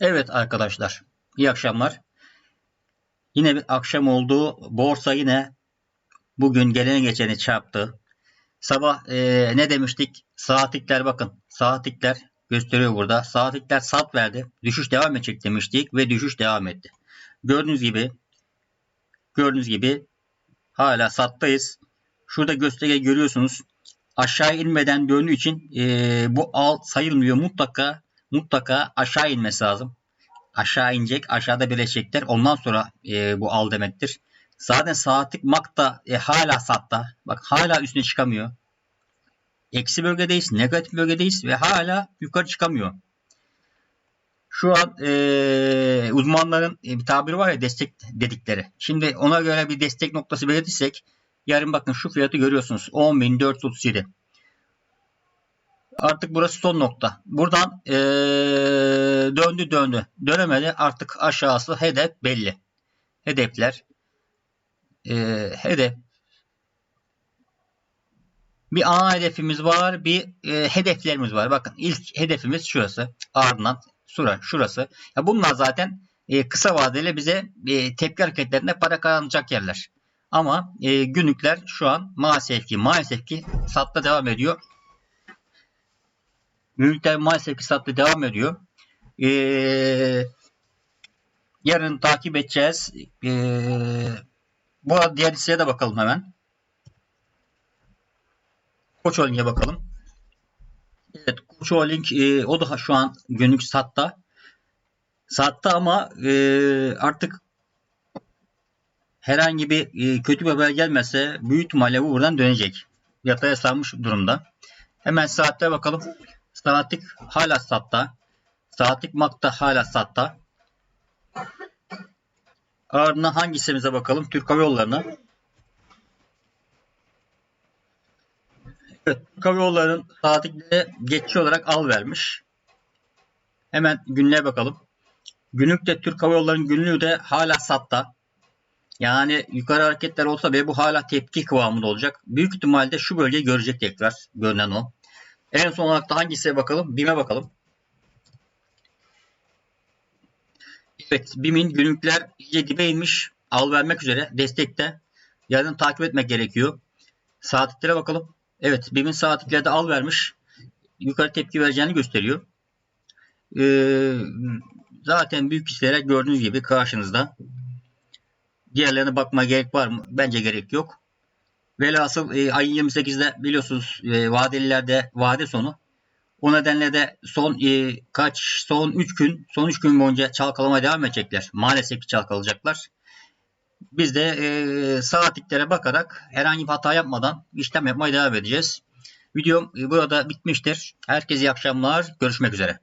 Evet arkadaşlar, iyi akşamlar. Yine bir akşam oldu. Borsa yine bugün gelene geçeni çarptı. Sabah e, ne demiştik? Saatlikler bakın. Saatlikler gösteriyor burada. Saatlikler sat verdi. Düşüş devam edecek demiştik ve düşüş devam etti. Gördüğünüz gibi gördüğünüz gibi hala sattayız. Şurada gösterge görüyorsunuz. Aşağı inmeden döndüğü için e, bu al sayılmıyor. Mutlaka mutlaka aşağı inmesi lazım. Aşağı inecek. Aşağıda birleşecekler. Ondan sonra e, bu al demektir. Zaten saatlik MAK da e, hala satta. Bak hala üstüne çıkamıyor. Eksi bölgedeyiz. Negatif bölgedeyiz ve hala yukarı çıkamıyor. Şu an e, uzmanların e, bir tabiri var ya destek dedikleri. Şimdi ona göre bir destek noktası belirtirsek yarın bakın şu fiyatı görüyorsunuz. 10.437. Artık burası son nokta. Buradan ee, döndü döndü. Dönemedi. Artık aşağısı hedef belli. Hedefler ee, hedef bir ana hedefimiz var. Bir e, hedeflerimiz var. Bakın ilk hedefimiz şurası. Ardından şura, şurası. Ya bunlar zaten e, kısa vadeli bize e, tepki hareketlerinde para kazanacak yerler. Ama e, günlükler şu an maalesef ki maalesef ki satta devam ediyor. Günlükler maalesef ki satta devam ediyor. E, yarın takip edeceğiz. E, bu arada diğer hisseye de bakalım hemen. Koç Holding'e bakalım. Evet Koç Holding e, o da şu an günlük satta. Satta ama e, artık herhangi bir e, kötü bir haber gelmezse büyük ihtimalle bu buradan dönecek. Yataya sarmış durumda. Hemen saatte bakalım. Saatlik hala satta. Saatlik makta hala satta. Ardından hangi hissemize bakalım? Türk Hava Yolları'na. Evet, Türk Hava Yolları'nın saatlikleri geçici olarak al vermiş. Hemen günlüğe bakalım. Günlükte Türk Hava Yolları'nın günlüğü de hala satta. Yani yukarı hareketler olsa ve bu hala tepki kıvamında olacak. Büyük ihtimalle şu bölgeyi görecek tekrar. Görünen o. En son olarak da hangisiye bakalım? BİM'e bakalım. Evet BİM'in günlükler iyice dibe inmiş. Al vermek üzere destekte. Yarın takip etmek gerekiyor. Saatliklere bakalım. Evet BİM'in saatlikleri de al vermiş. Yukarı tepki vereceğini gösteriyor. Ee, zaten büyük hisseler gördüğünüz gibi karşınızda. Diğerlerine bakma gerek var mı? Bence gerek yok. Velhasıl e, ayın 28'de biliyorsunuz e, vadelilerde vade sonu. O nedenle de son e, kaç son 3 gün son 3 gün boyunca çalkalamaya devam edecekler. Maalesef ki çalkalayacaklar. Biz de e, saatliklere bakarak herhangi bir hata yapmadan işlem yapmaya devam edeceğiz. Videom e, burada bitmiştir. Herkese iyi akşamlar. Görüşmek üzere.